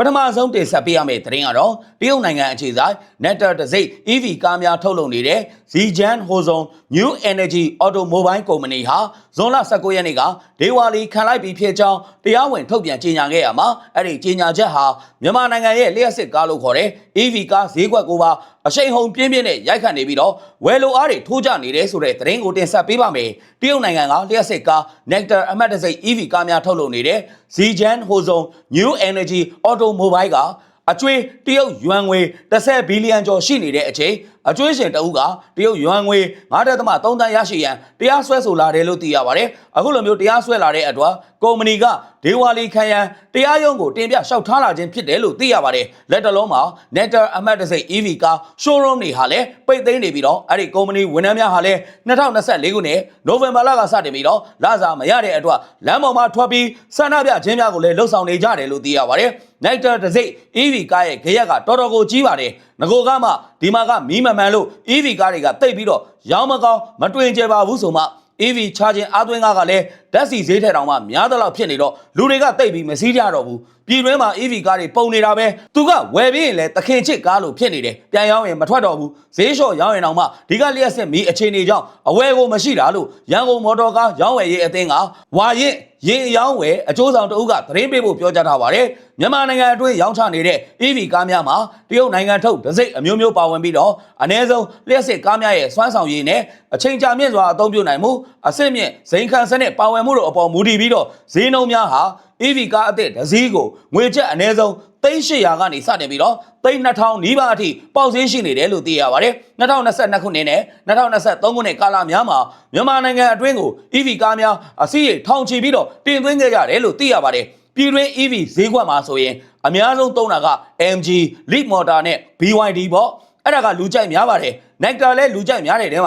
ပထမဆုံးတင်ဆက်ပေးရမယ့်သတင်းကတော့တရုတ်နိုင်ငံအခြေစိုက် Nectar တစိမ့် EV ကားများထုတ်လုပ်နေတဲ့ Zijian Hozon New Energy Automobile Company ဟာဇွန်လ19ရက်နေ့ကဒေဝါလီခံလိုက်ပြီးဖြစ်ကြောင်းတရားဝင်ထုတ်ပြန်ကြေညာခဲ့ရမှာအဲ့ဒီကြေညာချက်ဟာမြန်မာနိုင်ငံရဲ့လျှက်စစ်ကားလို့ခေါ်တဲ့ EV ကားဈေးကွက်ကိုပါ အရှိန်ဟုန်ပြင်းပြင်းနဲ့ရိုက်ခတ်နေပြီးတော့ဝယ်လိုအားတွေထိုးကျနေတယ်ဆိုတဲ့သတင်းကိုတင်ဆက်ပေးပါမယ်တရုတ်နိုင်ငံကလျှက်စစ်ကား Nectar အမှတ်တစိမ့် EV ကားများထုတ်လုပ်နေတဲ့ Zijian Hozon New Energy Automobile ကအကျွေးတရုတ်ယွမ်ငွေ30ဘီလီယံကျော်ရှိနေတဲ့အချိန် အကျွေးရှင်တအုပ်ကတရုတ်ယွမ်ငွေ9.3တန်းရရှိရန်တရားစွဲဆိုလာတယ်လို့သိရပါတယ်။အခုလိုမျိုးတရားစွဲလာတဲ့အတွက်ကုမ္ပဏီကဒေဝါလီခံရန်တရားရုံးကိုတင်ပြလျှောက်ထားလာခြင်းဖြစ်တယ်လို့သိရပါတယ်။လက်တလုံးမှာ Nectar အမှတ်တစိမ့် EV ကား showroom တွေဟာလည်းပိတ်သိမ်းနေပြီးတော့အဲ့ဒီကုမ္ပဏီဝန်ထမ်းများဟာလည်း2024ခုနှစ်နိုဝင်ဘာလကစတင်ပြီးတော့လစာမရတဲ့အတွက်လမ်းပေါ်မှာထွက်ပြီးဆန္ဒပြခြင်းများကိုလည်းလှုပ်ဆောင်နေကြတယ်လို့သိရပါတယ်။ Nectar တစိမ့် EV ကားရဲ့ခရက်ကတော်တော်ကိုကြီးပါတယ်။ငကိုကမှဒီမှာကမီးမမှန်လို့ EV ကားတွေကတိတ်ပြီးတော့ရောင်းမကောင်းမတွင်ကျပါဘူးဆိုမှ EV ချာခြင်းအသွင်းကားကလည်းဓာတ်စီဈေးထက်တောင်မှများသလောက်ဖြစ်နေတော့လူတွေကတိတ်ပြီးမစည်းကြတော့ဘူးပြည်တွင်းမှာ EV ကားတွေပုံနေတာပဲသူကဝယ်ပြီးရင်လည်းတခင်ချစ်ကားလို့ဖြစ်နေတယ်ပြန်ရောင်းရင်မထွက်တော့ဘူးဈေးလျှော့ရောင်းရင်တောင်မှဒီကလျှက်စစ်မီအခြေအနေကြောင့်အဝယ်ကိုမရှိတာလို့ရန်ကုန်မော်တော်ကားရောင်းဝယ်ရေးအသင်းကဝါရင်ရင်အယောင်းဝယ်အကျိုးဆောင်တအုပ်ကသတင်းပေးဖို့ပြောကြားထားပါတယ်မြန်မာနိုင်ငံအတွင်းရောင်းချနေတဲ့ EV ကားများမှာတရုတ်နိုင်ငံထုတ်ဒစိမ့်အမျိုးမျိုးပါဝင်ပြီးတော့အ ਨੇ ဆုံးလျှက်စစ်ကားများရဲ့စွမ်းဆောင်ရည်နဲ့အချိန်ကြာမြင့်စွာအသုံးပြုနိုင်မှုအဆင့်မြင့်ဇိမ်ခံစနစ်ပါဝင်မှုတို့အပေါ်မူတည်ပြီးတော့ဈေးနှုန်းများဟာ EV ကားအသစ်တစ်စီးကိုငွေကျပ်အ ਨੇ ဆုံး3800ကနေစတင်ပြီးတော့3000နီးပါးအထိပေါက်ဈေးရှိနေတယ်လို့သိရပါတယ်2022ခုနှစ်နဲ့2023ခုနှစ်ကာလများမှာမြန်မာနိုင်ငံအတွင်းကို EV ကားများအစီးရေထောင်ချီပြီးတော့တင်သွင်းခဲ့ကြတယ်လို့သိရပါတယ်ပြည်တွင်း EV ဈေးကွက်မှာဆိုရင်အများဆုံးသုံးတာက MG, Leap Motor နဲ့ BYD ပေါ့အဲ့ဒါကလူကြိုက်များပါတယ် Nectar လည်းလူကြိုက်များတယ်တဲမှာ